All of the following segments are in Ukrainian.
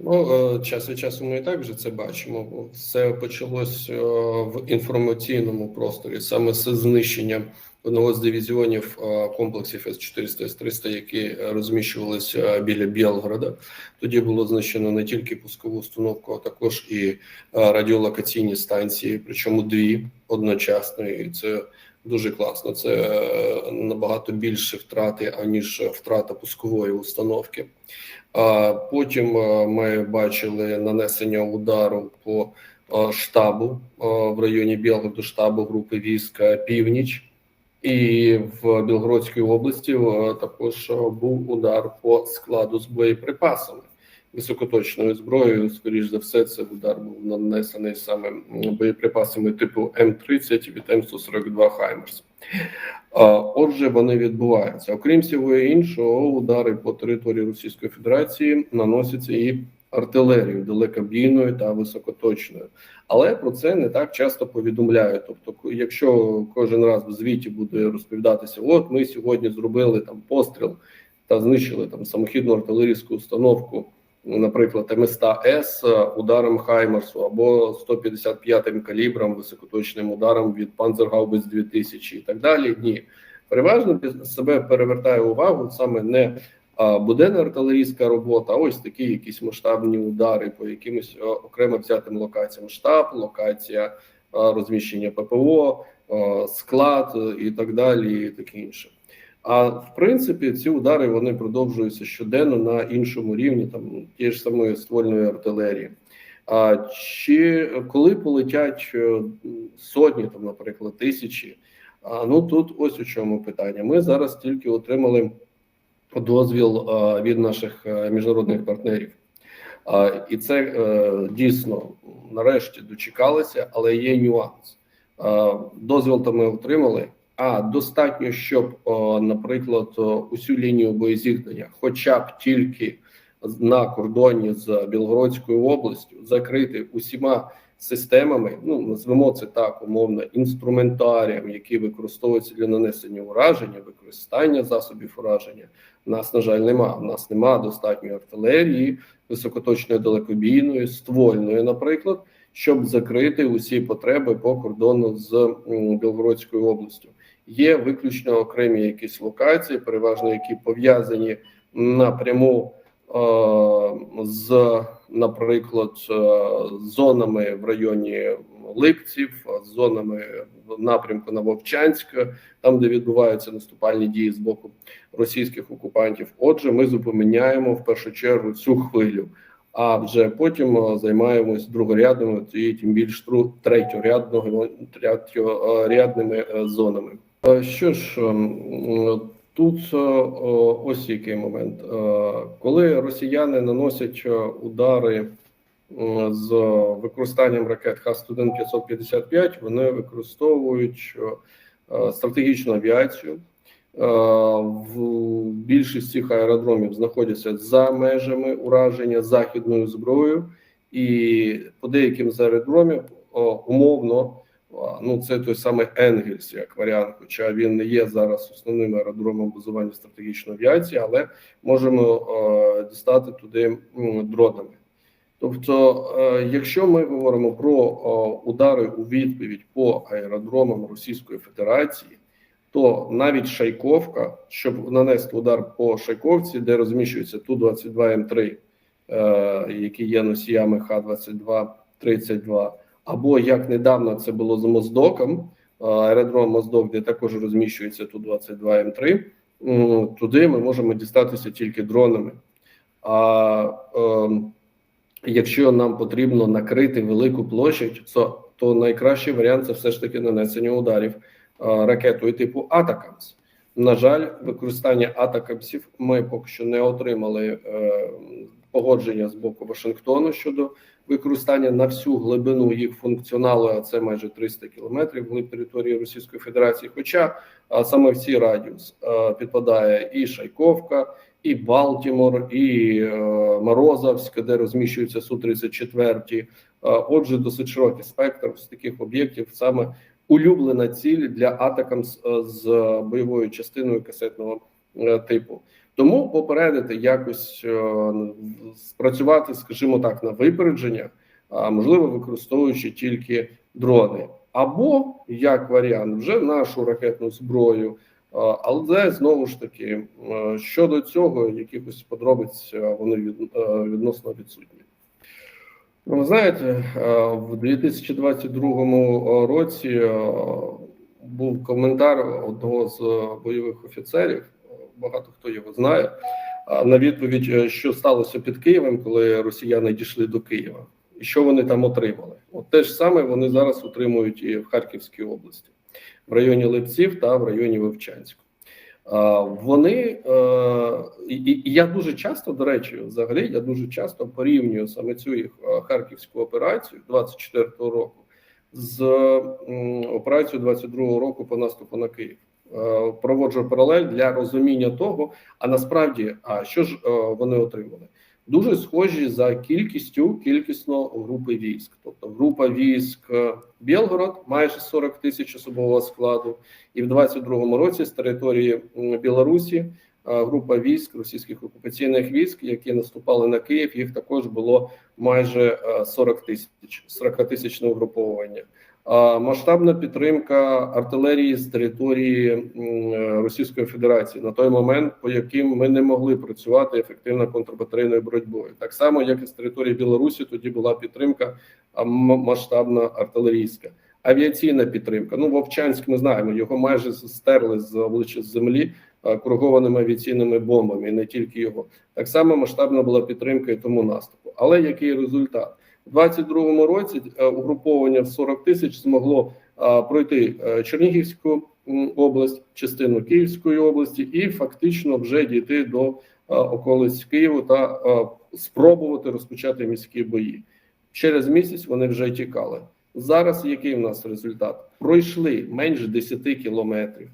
Ну, е, час від часу ми і так вже це бачимо. Все почалось е, в інформаційному просторі саме з знищення одного з дивізіонів е, комплексів С-400, С-300, які е, розміщувалися біля Білгорода. Тоді було знищено не тільки пускову установку, а також і радіолокаційні станції, причому дві одночасно. І це дуже класно. Це е, набагато більше втрати аніж втрата пускової установки. А потім е, ми бачили нанесення удару по е, штабу в районі Білгороду, штабу групи військ е, Північ. І в Білгородській області також був удар по складу з боєприпасами високоточною зброєю. Скоріш за все, це удар був нанесений саме боєприпасами типу М30 від М142 Хаймерс. Отже, вони відбуваються. Окрім всього іншого, удари по території Російської Федерації наносяться і артилерією далекобійною та високоточною. Але про це не так часто повідомляють. Тобто, якщо кожен раз в звіті буде розповідатися, от ми сьогодні зробили там постріл та знищили там самохідну артилерійську установку, наприклад, МСТ С ударом Хаймерсу або 155-м калібром високоточним ударом від Панзергаубиц 2000 і так далі. Ні, переважно себе перевертає увагу саме не буденна артилерійська робота, а ось такі якісь масштабні удари по якимось окремо взятим локаціям. Штаб, локація а, розміщення ППО, склад е, і так далі, і таке інше. А в принципі, ці удари вони продовжуються щоденно на іншому рівні, там тієї ж самої ствольної артилерії. А чи коли полетять е, сотні, там, наприклад, тисячі? А ну тут ось у чому питання. Ми зараз тільки отримали дозвіл а, від наших е, міжнародних партнерів. А, і це е, дійсно нарешті дочекалися, але є нюанс. А, дозвіл то ми отримали. А достатньо, щоб, наприклад, усю лінію боєзіткнення, хоча б тільки на кордоні з Білгородською областю, закрити усіма системами. Ну назвемо це так умовно інструментарієм, який використовується для нанесення ураження, використання засобів ураження. Нас на жаль нема. У нас нема достатньої артилерії, високоточної далекобійної, ствольної, наприклад, щоб закрити усі потреби по кордону з Білгородською областю. Є виключно окремі якісь локації, переважно які пов'язані напряму е, з, наприклад, е, зонами в районі Липців, зонами в напрямку на Вовчанськ, там де відбуваються наступальні дії з боку російських окупантів. Отже, ми зупиняємо в першу чергу цю хвилю. А вже потім е, займаємось другорядними і тим більш третьорядними зонами. Е, Що ж тут е, ось який момент, Е, коли росіяни наносять е, удари з використанням ракет Х-1 555, вони використовують е, стратегічну авіацію. Е, В більшість цих аеродромів знаходяться за межами ураження західною зброєю, і по деяким з аеродромів умовно, ну це той самий Енгельс, як варіант, хоча він не є зараз основним аеродромом базування стратегічної авіації, але можемо е, дістати туди дронами. Тобто, е, якщо ми говоримо про о, удари у відповідь по аеродромам Російської Федерації, то навіть Шайковка, щоб нанести удар по Шайковці, де розміщується Ту-22М3, е, які є носіями Х-22-32, або як недавно це було з Моздоком, аеродром Моздок, де також розміщується Ту-22М3, туди ми можемо дістатися тільки дронами. А е, якщо нам потрібно накрити велику площадь, то, то найкращий варіант це все ж таки нанесення ударів е, ракетою типу Атакамс. На жаль, використання атакамсів ми поки що не отримали е, погодження з боку Вашингтону щодо використання на всю глибину їх функціоналу, а це майже 300 кілометрів глиб території Російської Федерації. Хоча а, саме в цей радіус е, підпадає і Шайковка, і Балтімор, і е, Морозовськ, де розміщуються су 34 Е, Отже, досить широкий спектр з таких об'єктів саме улюблена ціль для атакам з, з бойовою частиною касетного е, типу. Тому попередити якось е, спрацювати, скажімо так, на випередження, можливо, використовуючи тільки дрони, або як варіант, вже нашу ракетну зброю. Але знову ж таки е, щодо цього, якихось подробиць е, вони е, відносно відсутні. Ну, Ви знаєте, е, в 2022 році е, був коментар одного з бойових офіцерів. Багато хто його знає. На відповідь, е, що сталося під Києвом, коли росіяни дійшли до Києва, і що вони там отримали. От те ж саме вони зараз отримують і в Харківській області, в районі Липців та в районі Вовчанську. Вони е, і, і я дуже часто, до речі, взагалі, я дуже часто порівнюю саме цю їх е, харківську операцію 24-го року з операцією 22-го року по наступу на Київ. Е, Проводжу паралель для розуміння того, а насправді, а що ж е, вони отримали? Дуже схожі за кількістю кількісно групи військ. Тобто група військ Білгород майже 40 тисяч особового складу, і в 22-му році з території Білорусі група військ російських окупаційних військ, які наступали на Київ, їх також було майже е, 40 тисяч 40 тисячне угруповування. А Масштабна підтримка артилерії з території е, Російської Федерації на той момент, по яким ми не могли працювати ефективно контрбатарейною боротьбою, так само як і з території Білорусі, тоді була підтримка масштабна артилерійська. Авіаційна підтримка. Ну, Вовчанськ, ми знаємо, його майже стерли з обличчя землі коригованими авіаційними бомбами, і не тільки його. Так само масштабна була підтримка і тому наступу. Але який результат? У 22-му році е, угруповання в 40 тисяч змогло пройти е, Чернігівську область, частину Київської області, і фактично вже дійти до околиць Києва та спробувати розпочати міські бої. Через місяць вони вже тікали. Зараз який в нас результат? Пройшли менше 10 кілометрів,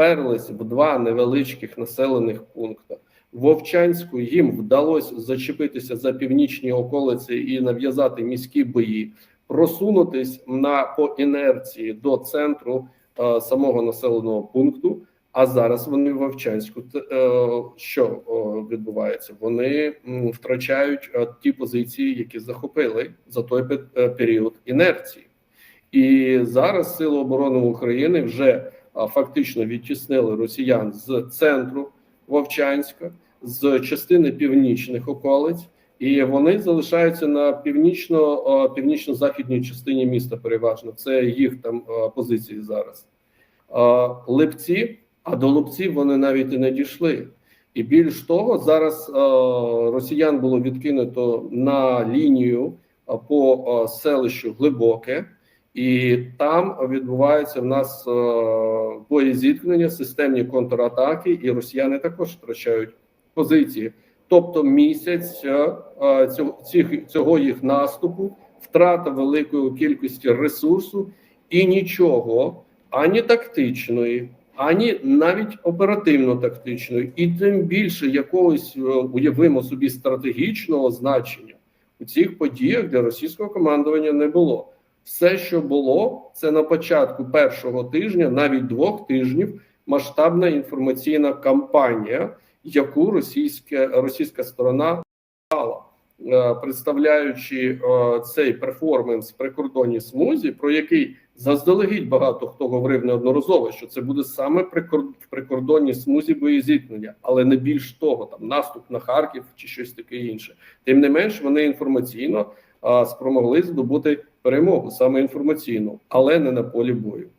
вперлись в два невеличких населених пункти. Вовчанську їм вдалося зачепитися за північні околиці і нав'язати міські бої, просунутись на по інерції до центру е, самого населеного пункту. А зараз вони в Вовчанську е, що о, відбувається? Вони втрачають е, ті позиції, які захопили за той е, період інерції. І зараз Сили оборони України вже фактично відтіснили росіян з центру Вовчанська, з частини північних околиць, і вони залишаються на північно північно-західній частині міста. Переважно це їх там позиції зараз. Липці, а до Липців вони навіть і не дійшли. І більш того, зараз росіян було відкинуто на лінію по селищу Глибоке. І там відбувається в нас е, боєзіткнення, системні контратаки, і росіяни також втрачають позиції. Тобто, місяць е, е, цього їх наступу, втрата великої кількості ресурсу і нічого ані тактичної, ані навіть оперативно-тактичної, і тим більше якогось уявимо собі стратегічного значення у цих подіях для російського командування не було. Все, що було, це на початку першого тижня, навіть двох тижнів, масштабна інформаційна кампанія, яку російська російська сторона дала, Е, представляючи е, цей перформанс прикордонній смузі, про який заздалегідь багато хто говорив неодноразово, що це буде саме в прикордонній смузі боєзіткнення, але не більш того, там наступ на Харків чи щось таке інше. Тим не менш, вони інформаційно спромогли здобути перемогу саме інформаційну, але не на полі бою.